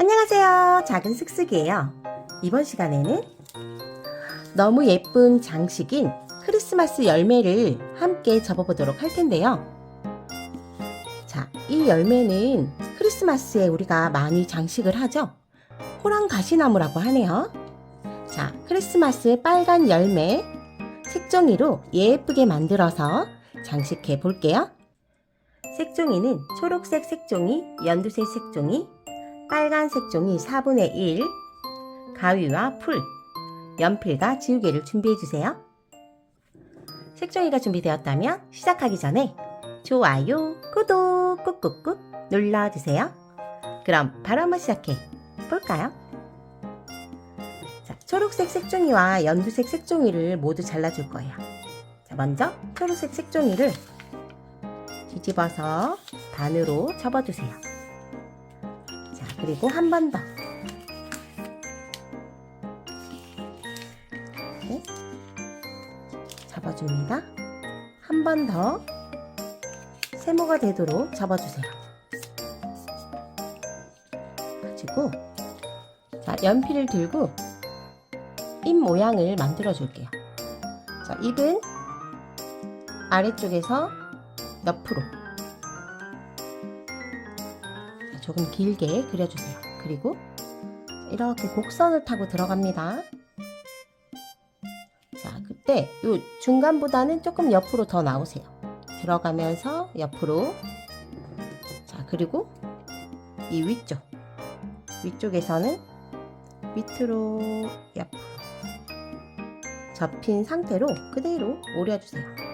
안녕하세요. 작은 슥슥이에요. 이번 시간에는 너무 예쁜 장식인 크리스마스 열매를 함께 접어보도록 할 텐데요. 자, 이 열매는 크리스마스에 우리가 많이 장식을 하죠. 호랑 가시나무라고 하네요. 자, 크리스마스 빨간 열매 색종이로 예쁘게 만들어서 장식해 볼게요. 색종이는 초록색 색종이, 연두색 색종이, 빨간색 종이 4분의 1, 가위와 풀, 연필과 지우개를 준비해 주세요. 색종이가 준비되었다면 시작하기 전에 좋아요, 구독 꾹꾹꾹 눌러주세요. 그럼 바로 한번 시작해 볼까요? 자, 초록색 색종이와 연두색 색종이를 모두 잘라줄 거예요. 자, 먼저 초록색 색종이를 뒤집어서 반으로 접어주세요. 자, 그리고 한 번 더. 이렇게 접어줍니다. 한 번 더 세모가 되도록 접어주세요. 가지고 자, 연필을 들고 입 모양을 만들어 줄게요. 자, 입은 아래쪽에서 옆으로 조금 길게 그려주세요. 그리고 이렇게 곡선을 타고 들어갑니다. 자, 그때 요 중간보다는 조금 옆으로 더 나오세요. 들어가면서 옆으로. 자, 그리고 이 위쪽. 위쪽에서는 밑으로 옆으로. 접힌 상태로 그대로 오려주세요.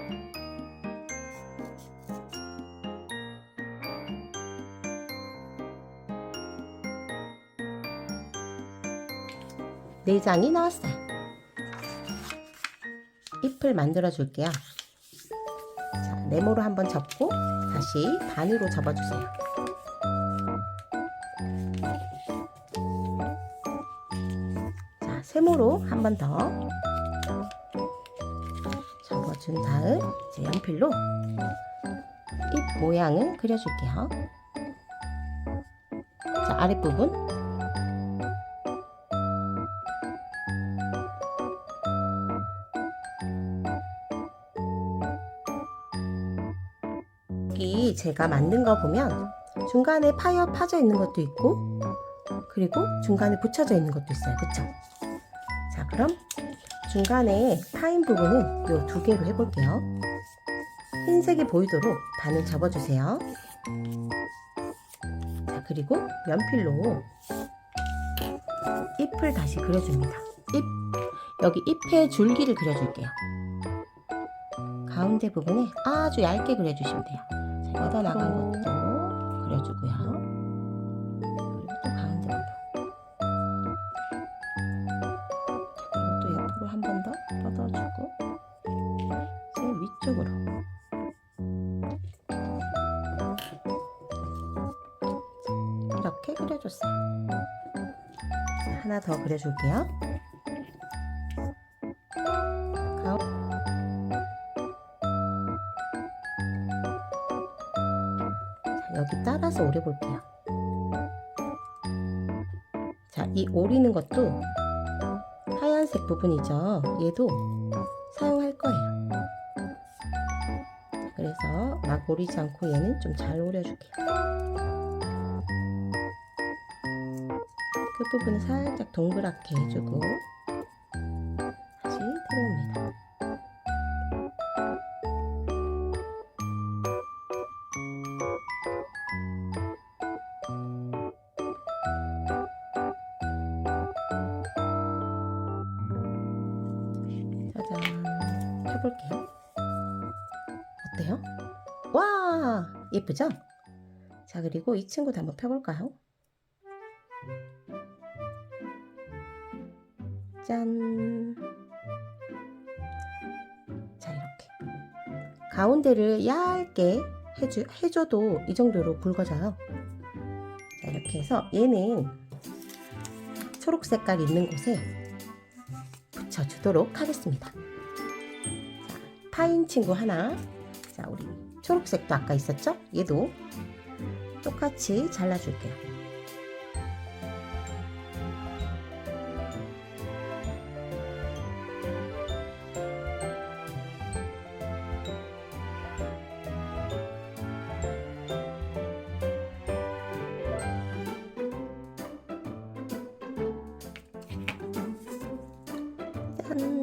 네 장이 나왔어요. 잎을 만들어 줄게요. 자, 네모로 한번 접고 다시 반으로 접어주세요. 자, 세모로 한 번 더 접어준 다음 이제 연필로 잎 모양을 그려줄게요. 자, 아랫부분 여기 제가 만든 거 보면 중간에 파여 파져 있는 것도 있고 그리고 중간에 붙여져 있는 것도 있어요. 그쵸? 자 그럼 중간에 파인 부분은 요두 개로 해볼게요. 흰색이 보이도록 반을 접어주세요. 자 그리고 연필로 잎을 다시 그려줍니다. 잎 여기 잎의 줄기를 그려줄게요. 가운데 부분에 아주 얇게 그려주시면 돼요. 자, 뻗어나간 것도 그려주고요. 그리고 또 가운데 부분. 그리고 또 옆으로 한 번 더 뻗어주고 제일 위쪽으로. 자, 이렇게 그려줬어요. 자, 하나 더 그려줄게요. 여기 따라서 오려 볼게요. 자, 이 오리는 것도 하얀색 부분이죠. 얘도 사용할 거예요. 자, 그래서 막 오리지 않고 얘는 좀 잘 오려줄게요. 그 부분을 살짝 동그랗게 해주고 짜잔 펴볼게요 어때요? 와 예쁘죠? 자 그리고 이 친구도 한번 펴볼까요? 짠. 자 이렇게 가운데를 얇게 해주, 해줘도 이 정도로 굵어져요 자 이렇게 해서 얘는 초록 색깔 있는 곳에 붙여주도록 하겠습니다. 파인 친구 하나 자 우리 초록색도 아까 있었죠? 얘도 똑같이 잘라줄게요.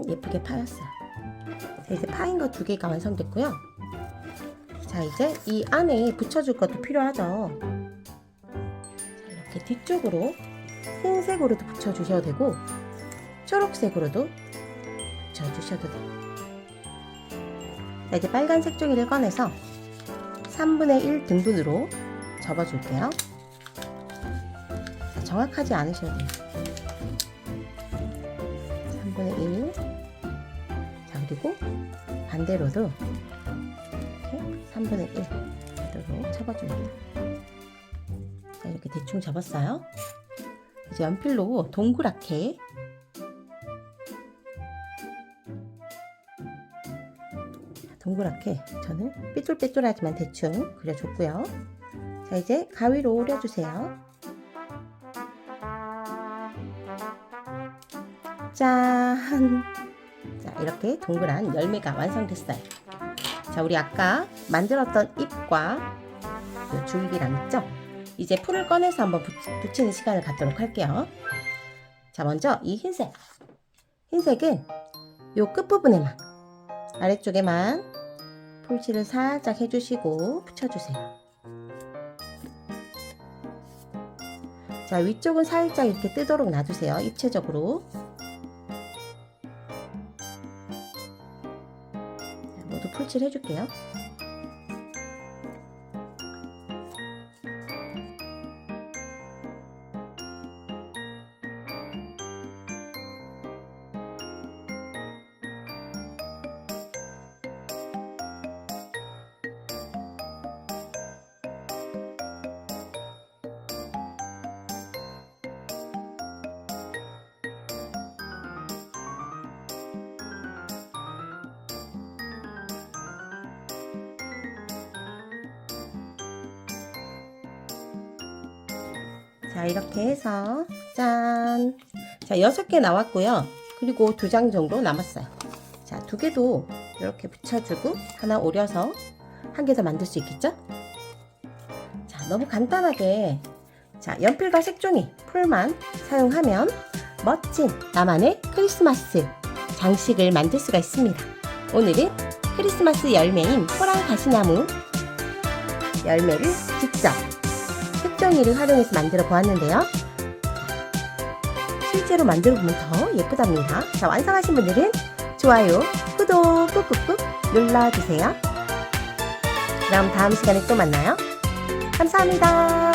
예쁘게 파였어요. 자, 이제 파인 거 두 개가 완성됐고요. 자 이제 이 안에 붙여줄 것도 필요하죠. 자, 이렇게 뒤쪽으로 흰색으로도 붙여주셔도 되고 초록색으로도 붙여주셔도 돼요. 자, 이제 빨간색 종이를 꺼내서 3분의 1 등분으로 접어줄게요. 자, 정확하지 않으셔도 돼요. 3분의 1. 자, 그리고 반대로도 이렇게 3분의 1로 접어줍니다. 자, 이렇게 대충 접었어요. 이제 연필로 동그랗게 동그랗게 저는 삐뚤빼뚤하지만 대충 그려줬고요. 자 이제 가위로 오려주세요. 짠! 자 이렇게 동그란 열매가 완성됐어요. 자 우리 아까 만들었던 잎과 요 줄기랑 있죠? 이제 풀을 꺼내서 한번 붙, 붙이 는 시간을 갖도록 할게요. 자 먼저 이 흰색 흰색은 요 끝부분에만 아래쪽에만 풀칠을 살짝 해주시고 붙여주세요. 자, 위쪽은 살짝 이렇게 뜨도록 놔주세요. 입체적으로. 풀칠 해줄게요. 자, 이렇게 해서 짠. 자, 여섯 개 나왔고요. 그리고 두장 정도 남았어요. 자, 두 개도 이렇게 붙여주고 하나 오려서 한 개 더 만들 수 있겠죠? 자, 너무 간단하게 자, 연필과 색종이, 풀만 사용하면 멋진 나만의 크리스마스 장식을 만들 수가 있습니다. 오늘은 크리스마스 열매인 호랑 가시나무 열매를 직접 색종이를 활용해서 만들어 보았는데요. 실제로 만들어 보면 더 예쁘답니다. 자, 완성하신 분들은 좋아요, 구독 꾹꾹꾹 눌러주세요. 그럼 다음 시간에 또 만나요. 감사합니다.